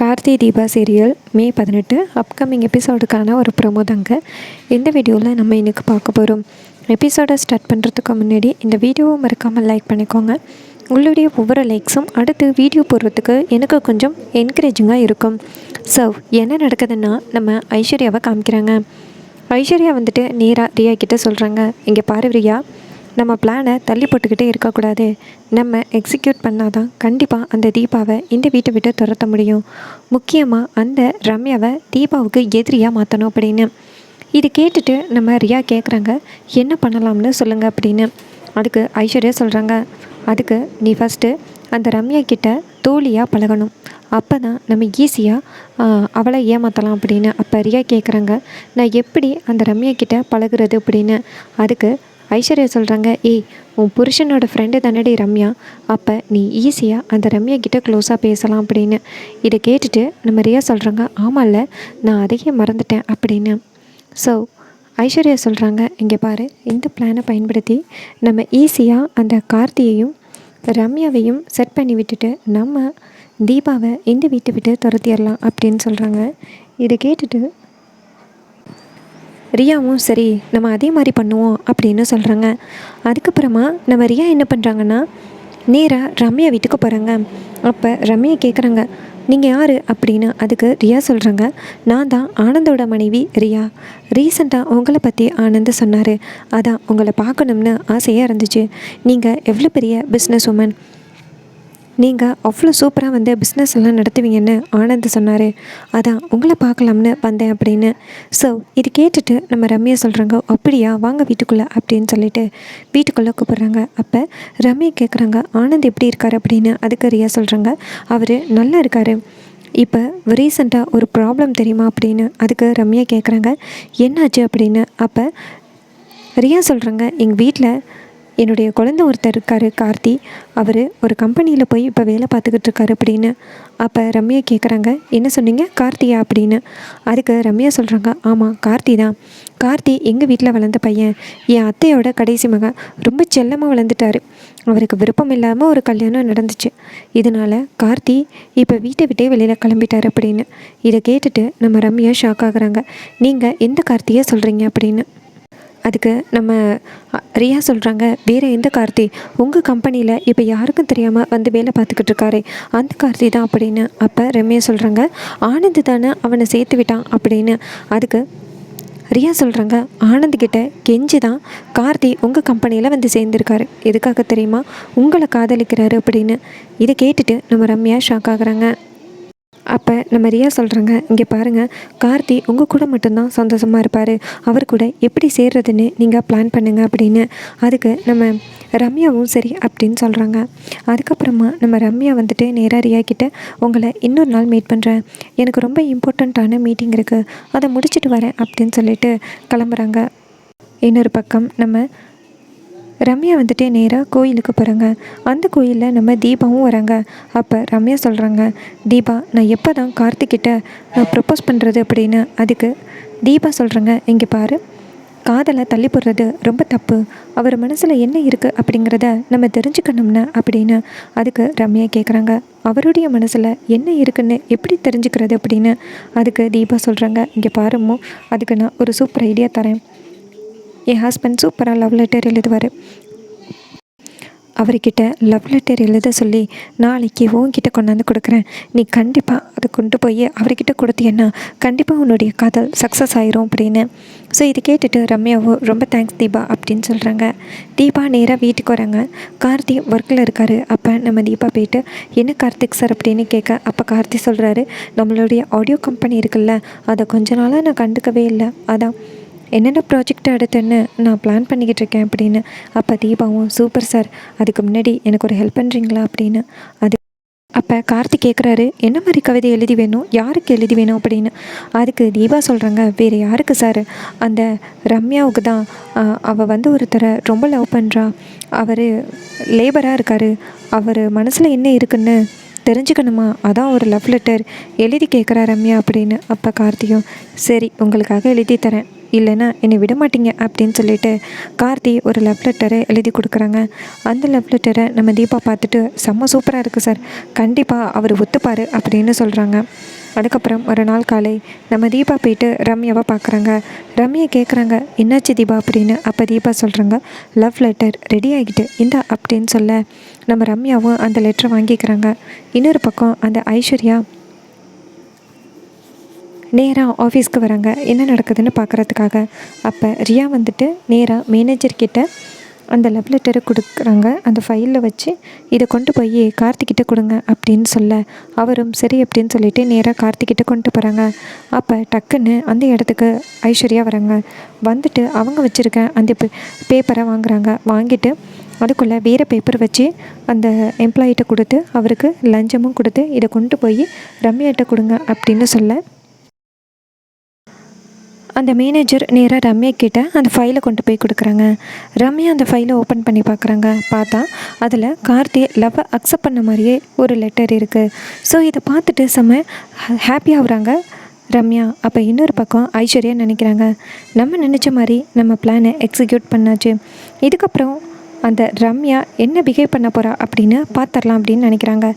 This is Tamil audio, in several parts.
கார்த்தி தீபா சீரியல் மே பதினெட்டு அப்கமிங் எபிசோடுக்கான ஒரு ப்ரொமோ தாங்க. இந்த வீடியோவில் நம்ம இன்றைக்கி பார்க்க போகிறோம் எபிசோடை ஸ்டார்ட் பண்ணுறதுக்கு முன்னாடி இந்த வீடியோவை மறக்காமல் லைக் பண்ணிக்கோங்க. உங்களுடைய ஒவ்வொரு லைக்ஸும் அடுத்து வீடியோ போடுறதுக்கு எனக்கு கொஞ்சம் என்கரேஜிங்காக இருக்கும். ஸோ என்ன நடக்குதுன்னா நம்ம ஐஸ்வர்யாவை காமிக்கிறாங்க. ஐஸ்வர்யா வந்துட்டு நேராக ரியா கிட்டே சொல்கிறாங்க இங்கே பாரு ரியா. நம்ம பிளானை தள்ளி போட்டுக்கிட்டே இருக்கக்கூடாது. நம்ம எக்ஸிக்யூட் பண்ணால் தான் கண்டிப்பாக அந்த தீபாவை இந்த வீட்டை விட்டு துரத்த முடியும். முக்கியமாக அந்த ரம்யாவை தீபாவுக்கு எதிரியாக மாற்றணும் அப்படின்னு. இது கேட்டுட்டு நம்ம ரியா கேட்குறாங்க என்ன பண்ணலாம்னு சொல்லுங்கள் அப்படின்னு. அதுக்கு ஐஸ்வர்யா சொல்கிறாங்க அதுக்கு நீ ஃபஸ்ட்டு அந்த ரம்யா கிட்ட தோழியாக பழகணும். அப்போ தான் நம்ம ஈஸியாக அவளை ஏமாற்றலாம் அப்படின்னு. அப்போ ரியா கேட்குறாங்க நான் எப்படி அந்த ரம்யா கிட்ட பழகுறது அப்படின்னு. அதுக்கு ஐஸ்வர்யா சொல்கிறாங்க ஏய் உன் புருஷனோட ஃப்ரெண்டு தானடி ரம்யா. அப்போ நீ ஈஸியாக அந்த ரம்யா கிட்ட க்ளோஸாக பேசலாம் அப்படின்னு. இதை கேட்டுட்டு நம்ம ரியா சொல்கிறாங்க ஆமாம்ல நான் அதையே மறந்துட்டேன் அப்படின்னு. ஸோ ஐஸ்வர்யா சொல்கிறாங்க இங்கே பாரு இந்த பிளானை பயன்படுத்தி நம்ம ஈஸியாக அந்த கார்த்தியையும் ரம்யாவையும் செட் பண்ணி விட்டுட்டு நம்ம தீபாவை இந்த வீட்டை விட்டு துரத்திடலாம் அப்படின்னு சொல்கிறாங்க இதை கேட்டுட்டு ரியாவும் சரி நம்ம அதே மாதிரி பண்ணுவோம் அப்படின்னு சொல்கிறாங்க அதுக்கப்புறமா நம்ம ரியா என்ன பண்ணுறாங்கன்னா நேராக ரம்யா வீட்டுக்கு போகிறாங்க அப்போ ரம்யா கேட்குறாங்க நீங்கள் யார்? அப்படின்னு அதுக்கு ரியா சொல்கிறாங்க நான் தான் ஆனந்தோட மனைவி ரியா. ரீசண்டாக உங்களை பற்றி ஆனந்த் சொன்னார். அதான் உங்களை பார்க்கணும்னு ஆசையாக இருந்துச்சு. நீங்கள் எவ்வளோ பெரிய பிஸ்னஸ் உமன் நீங்கள் அவ்வளோ சூப்பராக வந்து பிஸ்னஸ் எல்லாம் நடத்துவீங்கன்னு ஆனந்த் சொன்னார். அதான் உங்களை பார்க்கலாம்னு வந்தேன் அப்படின்னு. ஸோ இது கேட்டுட்டு நம்ம ரம்யா சொல்கிறாங்க அப்படியா வாங்க வீட்டுக்குள்ளே அப்படின்னு சொல்லிட்டு வீட்டுக்குள்ளே கூப்பிட்றாங்க. அப்போ ரம்யா கேட்குறாங்க ஆனந்த் எப்படி இருக்கார்? அப்படின்னு அதுக்கு ரியா சொல்கிறாங்க அவர் நல்லா இருக்கார். இப்போ ரீசெண்டாக ஒரு ப்ராப்ளம் தெரியுமா? அப்படின்னு அதுக்கு ரம்யா கேட்குறாங்க என்னாச்சு? அப்படின்னு. அப்போ ரியா சொல்கிறாங்க எங்கள் வீட்டில் என்னுடைய குழந்த ஒருத்தர் இருக்கார் கார்த்தி. அவர் ஒரு கம்பெனியில் போய் இப்போ வேலை பார்த்துக்கிட்டு இருக்காரு அப்படின்னு. அப்போ ரம்யா கேட்குறாங்க என்ன சொன்னீங்க? கார்த்தியா? அப்படின்னு. அதுக்கு ரம்யா சொல்கிறாங்க ஆமாம் கார்த்தி தான். கார்த்தி எங்கள் வீட்டில் வளர்ந்த பையன். என் அத்தையோட கடைசி மகன். ரொம்ப செல்லமாக வளர்ந்துட்டார். அவருக்கு விருப்பம் இல்லாமல் ஒரு கல்யாணம் நடந்துச்சு. இதனால் கார்த்தி இப்போ வீட்டை விட்டே வெளியில் கிளம்பிட்டார் அப்படின்னு. இதை கேட்டுட்டு நம்ம ரம்யா ஷாக் ஆகுறாங்க. நீங்கள் எந்த கார்த்தியை சொல்கிறீங்க அப்படின்னு. அதுக்கு நம்ம ரியா சொல்கிறாங்க வேறு எந்த கார்த்தி? உங்கள் கம்பெனியில் இப்போ யாருக்கும் தெரியாமல் வந்து வேலை பார்த்துக்கிட்டு இருக்காரே. அந்த கார்த்தி தான் அப்படின்னு அப்போ ரம்யா சொல்கிறாங்க ஆனந்த் தானே அவனை சேர்த்து விட்டான் அப்படின்னு அதுக்கு ரியா சொல்கிறாங்க ஆனந்த்கிட்ட கெஞ்சி தான் கார்த்தி உங்கள் கம்பெனியில் வந்து சேர்ந்துருக்காரு. எதுக்காக தெரியுமா? உங்களை காதலிக்கிறாரு அப்படின்னு. இதை கேட்டுட்டு நம்ம ரம்யா ஷாக் ஆகுறாங்க. அப்போ நம்ம ரியா சொல்கிறாங்க இங்கே பாருங்கள் கார்த்தி உங்கள் கூட மட்டும்தான் சந்தோஷமாக இருப்பார். அவர் கூட எப்படி சேர்றதுன்னு நீங்கள் பிளான் பண்ணுங்க அப்படின்னு. அதுக்கு நம்ம ரம்யாவும் சரி அப்படின்னு சொல்கிறாங்க அதுக்கப்புறமா நம்ம ரம்யா வந்துட்டு நேராக ரியா கிட்ட உங்களை இன்னொரு நாள் மீட் பண்ணுறேன் எனக்கு ரொம்ப இம்பார்ட்டண்ட்டான மீட்டிங் இருக்குது அதை முடிச்சுட்டு வரேன் அப்படின்னு சொல்லிட்டு கிளம்புறாங்க. இன்னொரு பக்கம் நம்ம ரம்யா வந்துட்டு நேராக கோயிலுக்கு போகிறாங்க அந்த கோயிலில் நம்ம தீபாவும் வராங்க. அப்போ ரம்யா சொல்கிறாங்க தீபா நான் எப்போ தான் கார்த்திக்கிட்ட ப்ரப்போஸ் பண்ணுறது அப்படின்னு? அதுக்கு தீபா சொல்கிறாங்க இங்கே பாரு காதலை தள்ளி போடுறது ரொம்ப தப்பு. அவர் மனசில் என்ன இருக்குது அப்படிங்கிறத நம்ம தெரிஞ்சுக்கணும்னா அப்படின்னு அதுக்கு ரம்யா கேட்குறாங்க அவருடைய மனசில் என்ன இருக்குன்னு எப்படி தெரிஞ்சுக்கிறது? அப்படின்னு அதுக்கு தீபா சொல்கிறாங்க இங்கே பாருமோ அதுக்கு நான் ஒரு சூப்பர் ஐடியா தரேன். என் ஹஸ்பண்ட் சூப்பராக லவ் லெட்டர் எழுதுவார். அவர்கிட்ட லவ் லெட்டர் எழுத சொல்லி நாளைக்கு உன்கிட்ட கொண்டாந்து கொடுக்குறேன். நீ கண்டிப்பாக அதை கொண்டு போய் அவர்கிட்ட கொடுத்தீங்கன்னா கண்டிப்பாக உன்னுடைய காதல் சக்ஸஸ் ஆயிரும் அப்படின்னு. ஸோ இது கேட்டுட்டு ரம்யாவோ ரொம்ப தேங்க்ஸ் தீபா அப்படின்னு சொல்கிறாங்க தீபா நேராக வீட்டுக்கு வராங்க. கார்த்தி ஒர்க்கில் இருக்கார். அப்போ நம்ம தீபா போயிட்டு என்ன கார்த்திக் சார் அப்படின்னு கேட்க அப்போ கார்த்தி சொல்கிறாரு நம்மளுடைய ஆடியோ கம்பெனி இருக்குல்ல அதை கொஞ்ச நாளாக நான் கண்டுக்கவே இல்லை. அதான். என்னென்ன ப்ராஜெக்ட் அடுத்துன்னு நான் பிளான் பண்ணிக்கிட்டு இருக்கேன் அப்படின்னு. அப்போ தீபாவும் சூப்பர் சார் அதுக்கு முன்னாடி எனக்கு ஒரு ஹெல்ப் பண்ணுறீங்களா அப்படின்னு. அது அப்போ கார்த்திக் கேட்குறாரு என்ன மாதிரி கவிதை எழுதி வேணும்? யாருக்கு எழுதி வேணும்? அப்படின்னு. அதுக்கு தீபா சொல்கிறாங்க வேறு யாருக்கு சார் அந்த ரம்யாவுக்கு தான் அவள் வந்து ஒருத்தரை ரொம்ப லவ் பண்ணுறா அவர் லேபராக இருக்கார். அவர் மனசில் என்ன இருக்குன்னு தெரிஞ்சுக்கணுமா? அதான் ஒரு லவ் லெட்டர் எழுதி கேட்குறா ரம்யா அப்படின்னு. அப்போ கார்த்தியும் சரி உங்களுக்காக எழுதி தரேன். இல்லைன்னா என்னை விட மாட்டீங்க அப்படின்னு சொல்லிட்டு கார்த்தி ஒரு லவ் லெட்டரை எழுதி கொடுக்குறாங்க. அந்த லவ் லெட்டரை நம்ம தீபா பார்த்துட்டு செம்ம சூப்பராக இருக்குது சார் கண்டிப்பாக அவர் ஒத்துப்பார் அப்படின்னு சொல்கிறாங்க அதுக்கப்புறம் ஒரு நாள் காலை நம்ம தீபா போயிட்டு ரம்யாவை பார்க்குறாங்க. ரம்யா கேட்குறாங்க என்னாச்சு தீபா? அப்படின்னு. அப்போ தீபா சொல்கிறாங்க லவ் லெட்டர் ரெடி ஆகிட்டு இந்தா அப்படின்னு சொல்ல நம்ம ரம்யாவும் அந்த லெட்டரை வாங்கிக்கிறாங்க. இன்னொரு பக்கம் அந்த ஐஸ்வர்யா நேராக ஆஃபீஸ்க்கு வராங்க. என்ன நடக்குதுன்னு பார்க்குறதுக்காக அப்போ ரியா வந்துட்டு நேராக மேனேஜர்கிட்ட அந்த லவ் லெட்டரை கொடுக்குறாங்க. அந்த ஃபைலில் வச்சு இதை கொண்டு போய் கார்த்திக்கிட்ட கொடுங்க அப்படின்னு சொல்ல. அவரும் சரி அப்படின்னு சொல்லிட்டு நேராக கார்த்திக்கிட்ட கொண்டு போகிறாங்க அப்போ டக்குன்னு அந்த இடத்துக்கு ஐஸ்வர்யா வராங்க. வந்துட்டு அவங்க வச்சுருக்க அந்த பேப்பரை வாங்குறாங்க. வாங்கிட்டு அதுக்குள்ளே வேறு பேப்பர் வச்சு அந்த எம்ப்ளாயிட்ட கொடுத்து அவருக்கு லஞ்சமும் கொடுத்து இதை கொண்டு போய் ரம்யாட்ட கொடுங்க அப்படின்னு சொல்ல. அந்த மேனேஜர் நேராக ரம்யா கிட்ட அந்த ஃபைலை கொண்டு போய் கொடுக்குறாங்க. ரம்யா அந்த ஃபைலை ஓப்பன் பண்ணி பார்க்குறாங்க. பார்த்தா அதில் கார்த்தி லவ்வை அக்செப்ட் பண்ண மாதிரியே ஒரு லெட்டர் இருக்குது ஸோ இதை பார்த்துட்டு செம்ம ஹாப்பியாகிறாங்க ரம்யா. அப்போ இன்னொரு பக்கம் ஐஸ்வர்யா நினைக்கிறாங்க. நம்ம நினச்ச மாதிரி நம்ம பிளானை எக்ஸிக்யூட் பண்ணாச்சு. இதுக்கப்புறம் அந்த ரம்யா என்ன பிஹேவ் பண்ண போகிறா அப்படின்னு பார்த்துடலாம் அப்படின்னு நினைக்கிறாங்க.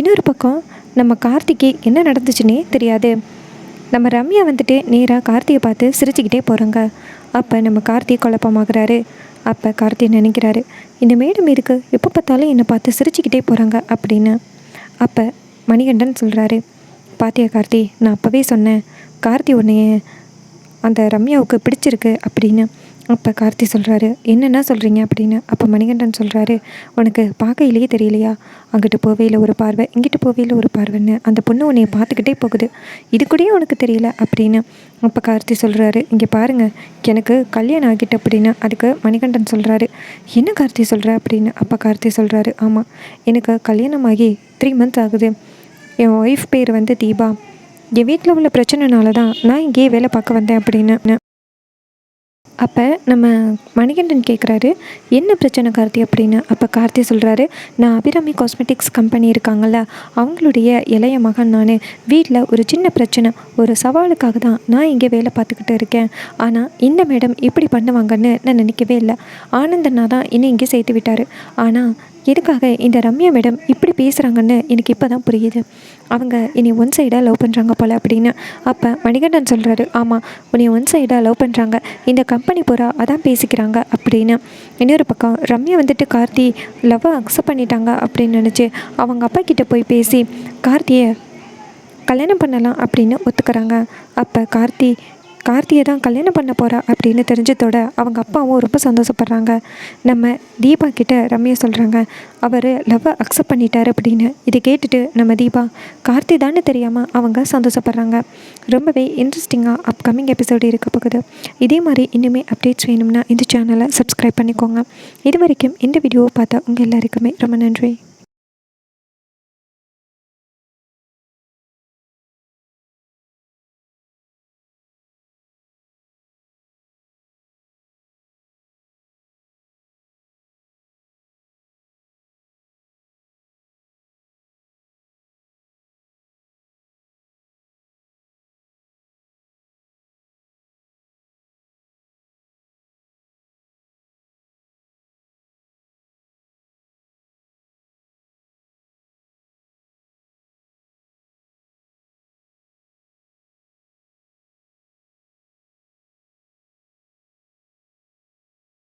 இன்னொரு பக்கம் நம்ம கார்த்திக்கு என்ன நடந்துச்சுன்னே தெரியாது. நம்ம ரம்யா வந்துட்டு நேராக கார்த்தியை பார்த்து சிரிச்சுக்கிட்டே போகிறாங்க அப்போ நம்ம கார்த்தி குழப்பமாகறாரு. அப்போ கார்த்தி நினைக்கிறாரு? இந்த மேடம் இருக்கு எப்போ பார்த்தாலும் என்னை பார்த்து சிரிச்சுக்கிட்டே போகிறாங்க அப்படின்னு. அப்போ மணிகண்டன் சொல்கிறாரு பாத்தியா கார்த்தி நான் அப்போவே சொன்னேன் கார்த்தி உன்னைய அந்த ரம்யாவுக்கு பிடிச்சிருக்கு அப்படின்னு. அப்போ கார்த்தி சொல்கிறாரு என்னென்ன சொல்கிறீங்க அப்படின்னு அப்போ மணிகண்டன் சொல்கிறாரு உனக்கு பார்க்கையிலேயே தெரியலையா? அங்கிட்டு போவையில் ஒரு பார்வை இங்கிட்டு போவையில் ஒரு பார்வைன்னு அந்த பொண்ணு உன்னைய பார்த்துக்கிட்டே போகுது. இது கூடயே உனக்கு தெரியல? அப்படின்னு அப்போ கார்த்தி சொல்கிறாரு இங்கே பாருங்கள் எனக்கு கல்யாணம் ஆகிட்டு அப்படின்னு அதுக்கு மணிகண்டன் சொல்கிறாரு என்ன கார்த்தி சொல்கிற அப்படின்னு அப்போ கார்த்தி சொல்கிறாரு ஆமாம் எனக்கு கல்யாணம் ஆகி த்ரீ மந்த்ஸ் ஆகுது. என் ஒய்ஃப் பேர் வந்து தீபா. என் வீட்டில் உள்ள பிரச்சனைனால தான் நான் இங்கேயே வேலை பார்க்க வந்தேன் அப்படின்னு. அப்போ நம்ம மணிகண்டன் கேட்குறாரு என்ன பிரச்சனை கார்த்தி? அப்படின்னு அப்போ கார்த்தி சொல்கிறாரு நான் அபிராமி காஸ்மெட்டிக்ஸ் கம்பெனி இருக்காங்கள்ல அவங்களுடைய இளைய மகன் நான் வீட்டில் ஒரு சின்ன பிரச்சனை ஒரு சவாலுக்காக தான் நான் இங்கே வேலை பார்த்துக்கிட்டு இருக்கேன். ஆனால் இந்த மேடம் இப்படி பண்ணுவாங்கன்னு நான் நினைக்கவே இல்லை. ஆனந்தன்னா தான் இன்னும் இங்கே சேர்த்து விட்டார். ஆனால் எதுக்காக இந்த ரம்யா மேடம் இப்படி பேசுகிறாங்கன்னு எனக்கு இப்போ தான் புரியுது. அவங்க என்னை ஒன் சைடாக லவ் பண்ணுறாங்க போல் அப்படின்னு. அப்போ மணிகண்டன் சொல்கிறாரு ஆமாம் உன்னை ஒன் சைடாக லவ் பண்ணுறாங்க இந்த கம்பெனி பண்ணி பூரா அதான் பேசிக்கிறாங்க அப்படின்னு. இன்னொரு பக்கம் ரம்யா வந்துட்டு கார்த்தி லவ்வை அக்செப்ட் பண்ணிட்டாங்க அப்படின்னு நினச்சி அவங்க அப்பா கிட்டே போய் பேசி கார்த்தியை கல்யாணம் பண்ணலாம் அப்படின்னு ஒத்துக்கிறாங்க. அப்போ கார்த்தி கார்த்தியை தான் கல்யாணம் பண்ண போகிறா அப்படின்னு தெரிஞ்சதோட அவங்க அப்பாவும் ரொம்ப சந்தோஷப்படுறாங்க. நம்ம தீபா கிட்ட ரம்யா சொல்கிறாங்க அவர் லவ்வை அக்செப்ட் பண்ணிட்டார் அப்படின்னு. இதை கேட்டுட்டு நம்ம தீபா கார்த்தி தானே தெரியாமல் அவங்க சந்தோஷப்படுறாங்க. ரொம்பவே இன்ட்ரெஸ்டிங்காக அப்கமிங் எபிசோடு இருக்க போகுது. இதே மாதிரி இன்னுமே அப்டேட்ஸ் வேணும்னா இந்த சேனலை சப்ஸ்கிரைப் பண்ணிக்கோங்க. இது வரைக்கும் இந்த வீடியோவை பார்த்தா உங்கள் எல்லாருக்குமே ரொம்ப நன்றி.